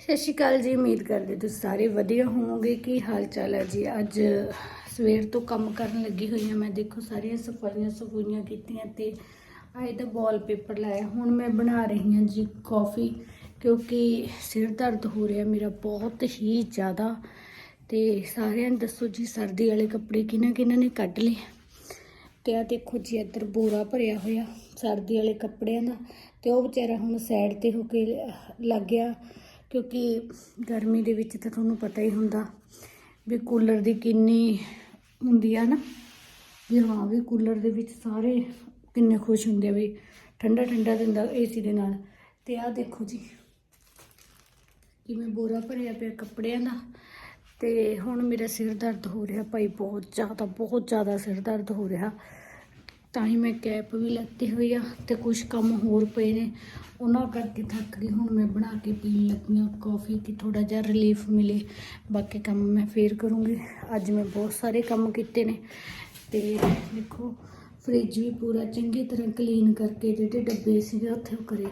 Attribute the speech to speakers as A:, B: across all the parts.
A: ਸਤਿ ਸ਼੍ਰੀ ਅਕਾਲ ਜੀ, ਉਮੀਦ ਕਰਦੇ ਤੁਸੀਂ ਸਾਰੇ ਵਧੀਆ ਹੋਵੋਗੇ ਕੀ ਹਾਲ ਚਾਲ ਹੈ ਜੀ। ਅੱਜ ਸਵੇਰ ਤੋਂ ਕੰਮ ਕਰਨ ਲੱਗੀ ਹੋਈ ਹਾਂ ਮੈਂ। ਦੇਖੋ, ਸਾਰੀਆਂ ਸਫਾਈਆਂ ਸਫੂਈਆਂ ਕੀਤੀਆਂ ਤੇ ਆਏ ਤਾਂ ਵਾਲਪੇਪਰ ਲਾਇਆ। ਹੁਣ ਮੈਂ ਬਣਾ ਰਹੀ ਹਾਂ ਜੀ ਕਾਫੀ ਕਿਉਂਕਿ ਸਿਰ ਦਰਦ ਹੋ ਰਿਹਾ ਮੇਰਾ ਬਹੁਤ ਹੀ ਜ਼ਿਆਦਾ। ਤੇ ਸਾਰਿਆਂ ਨੂੰ ਦੱਸੋ ਜੀ, ਸਰਦੀ ਵਾਲੇ ਕੱਪੜੇ ਕਿਹਨਾਂ ਕਿਹਨਾਂ ਨੇ ਕੱਢ ਲਏ? ਤੇ ਆ ਦੇਖੋ ਜੀ, ਇੱਧਰ ਬੋਰਾ ਭਰਿਆ ਹੋਇਆ ਸਰਦੀ ਵਾਲੇ ਕੱਪੜਿਆਂ ਦਾ। ਤੇ ਉਹ ਵਿਚਾਰਾ ਹੁਣ ਸਾਈਡ ਤੇ ਹੋ ਕੇ ਲੱਗ ਗਿਆ। ਕਿਉਂਕਿ ਗਰਮੀ ਦੇ ਵਿੱਚ ਤਾਂ ਤੁਹਾਨੂੰ ਪਤਾ ਹੀ ਹੁੰਦਾ ਵੀ ਕੂਲਰ ਦੀ ਕਿੰਨੀ ਹੁੰਦੀ ਆ ਨਾ, ਵੀ ਹਾਂ ਵੀ ਕੂਲਰ ਦੇ ਵਿੱਚ ਸਾਰੇ ਕਿੰਨੇ ਖੁਸ਼ ਹੁੰਦੇ ਆ ਵੀ ਠੰਡਾ ਠੰਡਾ ਦਿੰਦਾ ਏਸੀ ਦੇ ਨਾਲ। ਤੇ ਆਹ ਦੇਖੋ ਜੀ, ਕਿਵੇਂ ਬੋਰਾ ਭਰਿਆ ਪਿਆ ਕੱਪੜਿਆਂ ਦਾ। ਤੇ ਹੁਣ ਮੇਰਾ ਸਿਰ ਦਰਦ ਹੋ ਰਿਹਾ ਭਾਈ, ਬਹੁਤ ਜ਼ਿਆਦਾ ਬਹੁਤ ਜ਼ਿਆਦਾ ਸਿਰ ਦਰਦ ਹੋ ਰਿਹਾ। ਤਾਂ ਹੀ ਮੈਂ ਕੈਪ ਵੀ ਲੱਤੀ ਹੋਈ ਆ ਤੇ ਕੁਝ ਕੰਮ ਹੋਰ ਪਏ ਨੇ। ਉਹਨਾਂ ਕਰਕੇ ਥੱਕ ਗਈ, ਹੁਣ ਮੈਂ ਬਣਾ ਕੇ ਪੀਣ ਲੱਗੀ ਹਾਂ ਕਾਫੀ ਕਿ ਥੋੜਾ ਜਿਹਾ ਰਿਲੀਫ ਮਿਲੇ। ਬਾਕੀ ਕੰਮ ਮੈਂ ਫੇਰ ਕਰੂੰਗੀ। ਅੱਜ ਮੈਂ ਬਹੁਤ ਸਾਰੇ ਕੰਮ ਕੀਤੇ ਨੇ ਤੇ ਦੇਖੋ ਫ੍ਰਿਜ ਵੀ ਪੂਰਾ ਚੰਗੀ ਤਰ੍ਹਾਂ ਕਲੀਨ ਕਰਕੇ ਜਿਹੜੇ ਡੱਬੇ ਸੀਗੇ ਉੱਥੇ ਉਹ ਕਰੇ।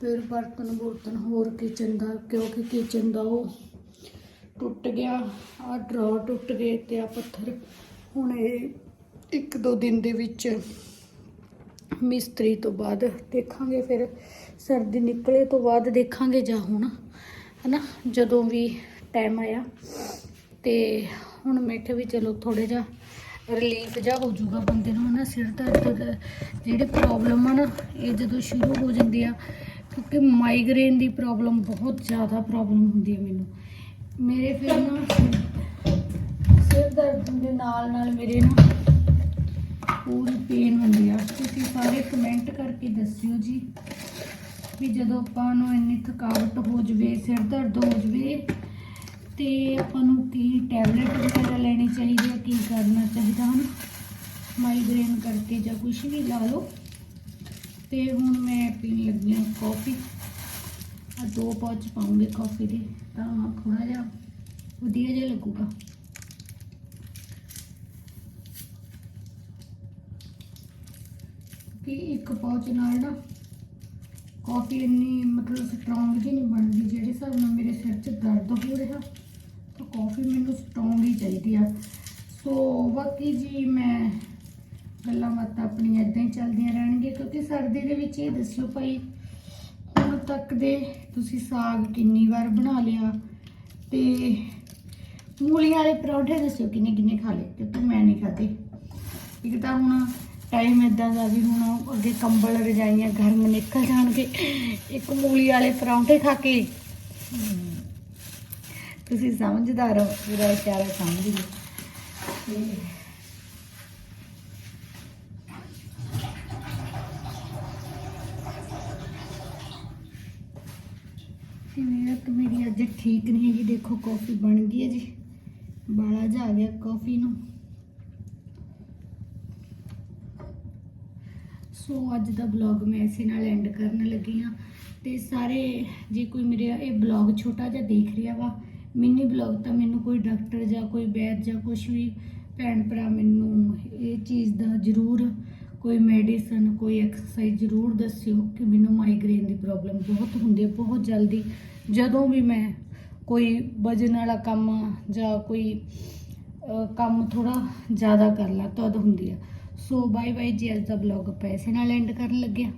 A: ਫਿਰ ਬਰਤਨ ਬੁਰਤਨ ਹੋਰ ਕਿਚਨ ਦਾ, ਕਿਉਂਕਿ ਕਿਚਨ ਦਾ ਉਹ ਟੁੱਟ ਗਿਆ ਆ ਡਰਾ ਟੁੱਟ ਗਏ ਤੇ ਆ ਪੱਥਰ ਹੁਣ ਇਹ ਇੱਕ ਦੋ ਦਿਨ ਦੇ ਵਿੱਚ ਮਿਸਤਰੀ ਤੋਂ ਬਾਅਦ ਦੇਖਾਂਗੇ, ਫਿਰ ਸਰਦੀ ਨਿਕਲੇ ਤੋਂ ਬਾਅਦ ਦੇਖਾਂਗੇ ਜਾਂ ਹੁਣ, ਹਨਾ? ਜਦੋਂ ਵੀ ਟਾਈਮ ਆਇਆ ਤੇ ਹੁਣ ਮੈਂ ਕਿਹਾ ਵੀ ਚਲੋ ਥੋੜੇ ਜਿਹਾ ਰਿਲੀਫ ਜਾ ਹੋ ਜਾਊਗਾ ਬੰਦੇ ਨੂੰ ਨਾ ਸਿਰ ਦਰਦ ਦਾ ਜਿਹੜੇ ਪ੍ਰੋਬਲਮ ਆ ਨਾ, ਇਹ ਜਦੋਂ ਸ਼ੁਰੂ ਹੋ ਜਾਂਦੀ ਆ, ਕਿਉਂਕਿ ਮਾਈਗ੍ਰੇਨ ਦੀ ਪ੍ਰੋਬਲਮ ਬਹੁਤ ਜ਼ਿਆਦਾ ਪ੍ਰੋਬਲਮ ਹੁੰਦੀ ਹੈ ਮੈਨੂੰ। ਮੇਰੇ ਫਿਰ ਨਾ ਸਿਰ ਦਰਦ ਦੇ ਨਾਲ ਨਾਲ ਮੇਰੇ ਨਾ ਪੂਰੀ ਪੇਨ ਹੁੰਦੀ ਆ। ਤੁਸੀਂ ਸਾਰੇ ਕਮੈਂਟ ਕਰਕੇ ਦੱਸਿਓ ਜੀ ਵੀ ਜਦੋਂ ਆਪਾਂ ਨੂੰ ਇੰਨੀ ਥਕਾਵਟ ਹੋ ਜਵੇ, ਸਿਰ ਦਰਦ ਹੋ ਜਵੇ, ਤੇ ਆਪਾਂ ਨੂੰ ਕੀ ਟੈਬਲੇਟ ਵਗੈਰਾ ਲੈਣੀ ਚਾਹੀਦੀ ਹੈ ਕੀ ਕਰਨਾ ਚਾਹੀਦਾ, ਹਨ? ਮਾਈਗ੍ਰੇਨ ਕਰਕੇ ਜਾਂ ਕੁਝ ਵੀ ਲਾ ਲਓ। ਤੇ ਹੁਣ ਮੈਂ ਪੀਣ ਲੱਗੀ ਹਾਂ ਕਾਫੀ ਆ ਦੋ ਪਾਉਚ ਪਾਉਂਗੇ ਕਾਫੀ ਦੇ, ਤਾਂ ਥੋੜਾ ਜਿਹਾ ਵਧੀਆ ਜਿਹਾ ਲੱਗੂਗਾ। ਕਿ ਇੱਕ ਪਾਉਚ ਨਾਲ ਨਾ ਕਾਫੀ ਇੰਨੀ ਮਤਲਬ ਸਟਰੋਂਗ ਜਿਹੀ ਨਹੀਂ ਬਣਦੀ, ਜਿਹੜੇ ਹਿਸਾਬ ਨਾਲ ਮੇਰੇ ਸਿਰ 'ਚ ਦਰਦ ਹੋ ਰਿਹਾ, ਤਾਂ ਕਾਫੀ ਮੈਨੂੰ ਸਟਰੋਂਗ ਹੀ ਚਾਹੀਦੀ ਆ। ਸੋ ਬਾਕੀ ਜੀ ਮੈਂ ਗੱਲਾਂ ਬਾਤਾਂ ਆਪਣੀਆਂ ਇਦਾਂ ਹੀ ਚੱਲਦੀਆਂ ਰਹਿਣਗੀਆਂ, ਕਿਉਂਕਿ ਸਰਦੀ ਦੇ ਵਿੱਚ ਇਹ ਦੱਸਿਓ ਭਾਈ, ਹੁਣ ਤੱਕ ਦੇ ਤੁਸੀਂ ਸਾਗ ਕਿੰਨੀ ਵਾਰ ਬਣਾ ਲਿਆ ਤੇ ਮੂਲੀਆਂ ਵਾਲੇ ਪਰੌਂਠੇ ਦੱਸਿਓ ਕਿੰਨੇ ਕਿੰਨੇ ਖਾ ਲਏ, ਕਿਉਂਕਿ ਮੈਂ ਨਹੀਂ ਖਾਦੇ ਇੱਕ ਤਾਂ ਹੁਣ ਟਾਈਮ ਇਦਾਂ ਦਾ ਵੀ ਹੁਣ ਅੱਗੇ ਕੰਬਲ ਰਜਾਈਆਂ ਗਰਮ ਨਿਕਲ ਜਾਣਗੇ। ਇੱਕ ਮੂਲੀ ਵਾਲੇ ਪਰੌਂਠੇ ਖਾ ਕੇ। ਤੁਸੀਂ ਸਮਝਦਾਰ ਹੋ ਪੂਰਾ ਇਸ਼ਾਰਾ ਸਮਝ ਲਓ। ਤੇ ਮੇਰੀ ਅੱਜ ਠੀਕ ਨਹੀਂ ਹੈਗੀ, ਦੇਖੋ, ਕਾਫੀ ਬਣ ਗਈ ਹੈ ਜੀ। ਬਾਲਾ ਜਾ ਗਿਆ ਕਾਫੀ ਨੂੰ। ਸੋ ਅੱਜ ਦਾ ਬਲੌਗ ਮੈਂ ਇਸੇ ਨਾਲ ਐਂਡ ਕਰਨ ਲੱਗੀ ਹਾਂ। ਤੇ ਸਾਰੇ, ਜੇ ਕੋਈ ਮੇਰੇ ਇਹ ਬਲੌਗ ਛੋਟਾ ਜਿਹਾ ਦੇਖ ਰਿਹਾ ਵਾ ਮਿੰਨੀ ਬਲੌਗ ਤਾਂ ਮੈਨੂੰ ਕੋਈ ਡਾਕਟਰ ਜਾਂ ਕੋਈ ਵੈਦ ਜਾਂ ਕੁਝ ਵੀ ਭੈਣ ਭਰਾ ਮੈਨੂੰ ਇਹ ਚੀਜ਼ ਦਾ ਜ਼ਰੂਰ ਕੋਈ ਮੈਡੀਸਨ ਕੋਈ ਐਕਸਰਸਾਈਜ਼ ਜ਼ਰੂਰ ਦੱਸਿਓ ਕਿ ਮੈਨੂੰ ਮਾਈਗ੍ਰੇਨ ਦੀ ਪ੍ਰੋਬਲਮ ਬਹੁਤ ਹੁੰਦੀ ਹੈ, ਬਹੁਤ ਜਲਦੀ। ਜਦੋਂ ਵੀ ਮੈਂ ਕੋਈ ਵਜਨ ਵਾਲਾ ਕੰਮ ਜਾਂ ਕੋਈ ਕੰਮ ਥੋੜਾ ਜ਼ਿਆਦਾ ਕਰ ਲਾ, ਤਦ ਹੁੰਦੀ ਆ ਸੋ ਬਾਏ ਬਾਏ ਜੀ ਅੱਜ ਦਾ ਬਲੌਗ ਆਪਾਂ ਇਸੇ ਨਾਲ ਐਂਡ ਕਰਨ ਲੱਗਿਆ।